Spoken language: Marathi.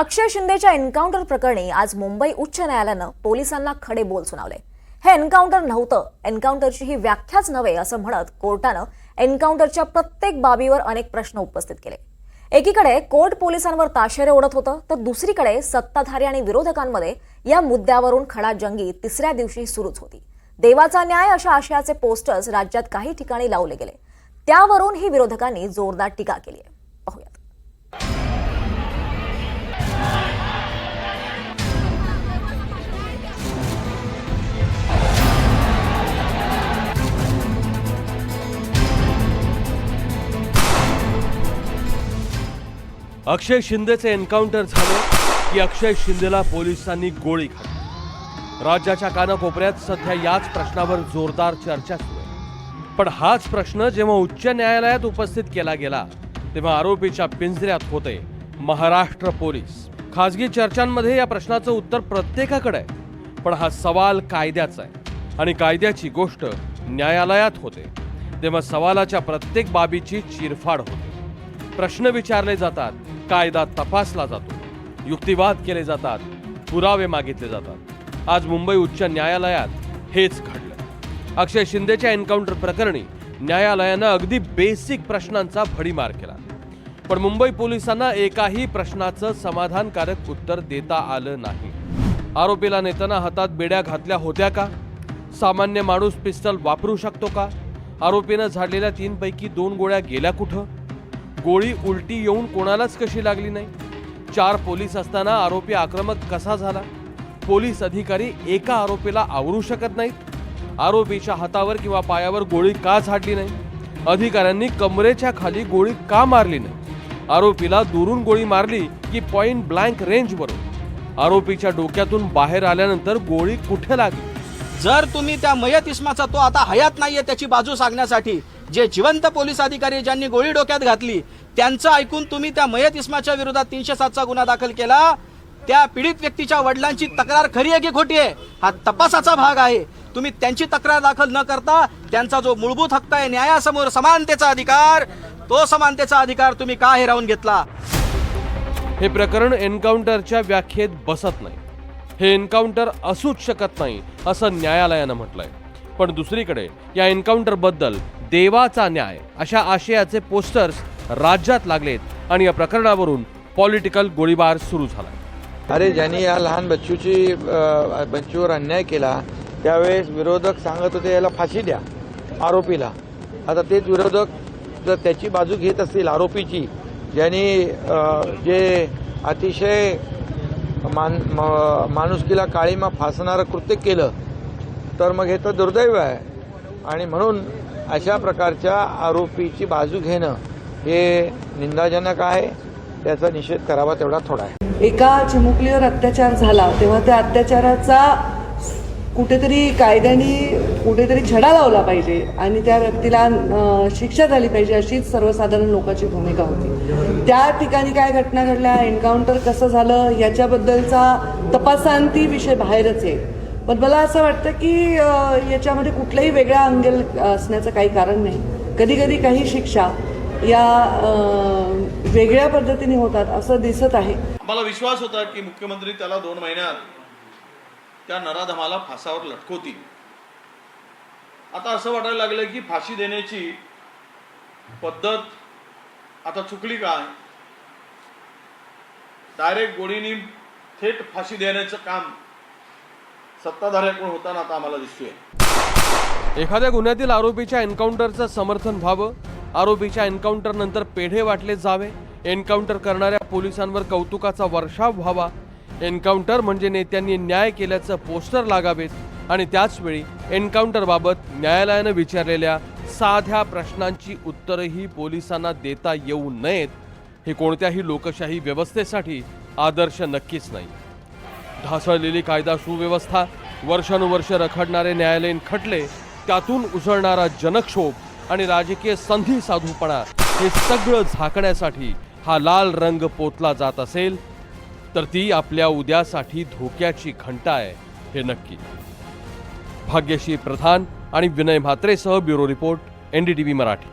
अक्षय शिंदेच्या एन्काउंटर प्रकरणी आज मुंबई उच्च न्यायालयानं पोलिसांना खडे बोल सुनावले. हे एन्काउंटर नव्हतं एन्काउंटरची ही व्याख्याच नव्हे असं म्हणत कोर्टानं एन्काउंटरच्या प्रत्येक बाबीवर अनेक प्रश्न उपस्थित केले. एकीकडे कोर्ट पोलिसांवर ताशेरे ओढत होतं तर दुसरीकडे सत्ताधारी आणि विरोधकांमध्ये या मुद्द्यावरून खडाजंगी तिसऱ्या दिवशी सुरूच होती. देवाचा न्याय अशा आशयाचे पोस्टर्स राज्यात काही ठिकाणी लावले गेले. त्यावरून ही विरोधकांनी जोरदार टीका केली आहे. अक्षय शिंदेचे एन्काउंटर झाले की अक्षय शिंदेला पोलिसांनी गोळी खाल्ली राज्याच्या कानाकोपऱ्यात सध्या याच प्रश्नावर जोरदार चर्चा सुरू आहे. पण हाच प्रश्न जेव्हा उच्च न्यायालयात उपस्थित केला गेला तेव्हा आरोपीच्या पिंजऱ्यात होते महाराष्ट्र पोलीस. खाजगी चर्चांमध्ये या प्रश्नाचं उत्तर प्रत्येकाकडे आहे पण हा सवाल कायद्याचा आहे आणि कायद्याची गोष्ट न्यायालयात होते. तेव्हा सवालाच्या प्रत्येक बाबीची चिरफाड होते. प्रश्न विचारले जातात कायदा तपासला जातो. युक्तिवाद केले जातात पुरावे मागितले जातात. आज मुंबई उच्च न्यायालयात हेच घडलं. अक्षय शिंदेच्या एन्काउंटर प्रकरणी न्यायालयानं अगदी बेसिक प्रश्नांचा भडीमार केला. पण मुंबई पोलिसांना एकाही प्रश्नाचं समाधानकारक उत्तर देता आलं नाही. आरोपीला नेताना हातात बेड्या घातल्या होत्या का? सामान्य माणूस पिस्टल वापरू शकतो का? आरोपीनं झाडलेल्या तीनपैकी दोन गोळ्या गेल्या कुठं? गोळी उलटी येऊन कोणालाच कशी लागली नाही? चार पोलीस असताना आरोपी आक्रमक कसा झाला? पोलीस अधिकारी एका आरोपीला आवरू शकत नाहीत? आरोपीच्या हातावर किंवा पायावर गोळी का झाडली नाही? अधिकाऱ्यांनी कमरेच्या खाली गोळी का मारली नाही? आरोपीला दुरून गोळी मारली की पॉइंट ब्लँक रेंजवर आरोपीच्या डोक्यातून बाहेर आल्यानंतर गोळी कुठे लागली? जर तुम्ही त्या मयत इस्माचा तो आता हयात नाहीये त्याची बाजू सांगण्यासाठी जे जिवंत पोलीस अधिकारी ज्यांनी गोळी डोक्यात घातली त्यांचं ऐकून तुम्ही त्या मयत इस्माच्या विरोधात तीनशे सातचा गुन्हा दाखल केला. त्या पीडित व्यक्तीच्या वडिलांची तक्रार खरी आहे की खोटी आहे? हा तपासाचा भाग आहे. तुम्ही त्यांची तक्रार दाखल न करता त्यांचा जो मूलभूत हक्क आहे न्यायासमोर समानतेचा अधिकार तो समानतेचा अधिकार तुम्ही का हिरावून घेतला? हे प्रकरण एन्काउंटरच्या व्याख्येत बसत नाही. हे एन्काउंटर असूच शकत नाही असं न्यायालयानं म्हटलंय. पण दुसरीकडे या एन्काउंटरबद्दल देवाचा न्याय. अशा आशयाचे पोस्टर्स राज्यात लागलेत आणि या प्रकरणावरून पॉलिटिकल गोळीबार सुरू झाला अरे ज्यांनी या लहान बच्चूची बच्चूवर अन्याय केला त्यावेळेस विरोधक सांगत होते याला फाशी द्या आरोपीला. आता तेच विरोधक जर त्याची बाजू घेत असतील आरोपीची ज्यांनी जे अतिशय मान म- माणुसकीला काळीमा फासणारं कृत्य केलं तर मग हे तर दुर्दैव आहे. आणि म्हणून अशा प्रकारच्या आरोपीची बाजू घेणं हे निंदाजनक आहे. त्याचा निषेध करावा तेवढा थोडा आहे. एका चिमुकलीवर अत्याचार झाला तेव्हा त्या अत्याचाराचा कुठेतरी कायद्याने कुठेतरी छडा लावला पाहिजे आणि त्या व्यक्तीला शिक्षा झाली पाहिजे अशीच सर्वसाधारण लोकांची भूमिका होती. त्या ठिकाणी काय घटना घडल्या एन्काउंटर कसं झालं याच्याबद्दलचा तपासांती विषय बाहेरच आहे. पण मला असं वाटतं की याच्यामध्ये कुठल्याही वेगळ्या अंगेल असण्याचं काही कारण नाही. कधी कधी काही शिक्षा या वेगळ्या पद्धतीने होतात असं दिसत आहे. मला विश्वास होता की मुख्यमंत्री त्याला दोन महिन्यात त्या नराधमाला फासावर लटकवतील. आता असं वाटायला लागलं की फाशी देण्याची पद्धत आता चुकली काय? डायरेक्ट गोळीनी थेट फाशी देण्याचं काम सत्ताधाऱ्याकडून होताना आता आम्हाला दिसतोय. एखाद्या गुन्ह्यातील आरोपीच्या एन्काउंटरचं समर्थन व्हावं आरोपीच्या एन्काउंटर नंतर पेढे वाटले जावे एन्काउंटर करणाऱ्या पोलिसांवर कौतुकाचा वर्षाव व्हावा एन्काउंटर म्हणजे नेत्यांनी न्याय केल्याचं पोस्टर लागावेत आणि त्याचवेळी एन्काउंटरबाबत न्यायालयानं विचारलेल्या साध्या प्रश्नांची उत्तरंही पोलिसांना देता येऊ नयेत हे कोणत्याही लोकशाही व्यवस्थेसाठी आदर्श नक्कीच नाही. ढासळलेली कायदा सुव्यवस्था वर्षानुवर्ष रखडणारे न्यायालयीन खटले त्यातून उसळणारा जनक्षोभ आणि राजकीय संधी साधूपणा हे सगळं झाकण्यासाठी हा लाल रंग पोतला जात असेल तर ती आपल्या उद्यासाठी धोक्याची घंटा आहे हे नक्की. भाग्यश्री प्रधान आणि विनय म्हात्रेसह ब्युरो रिपोर्ट एनडीटीव्ही मराठी.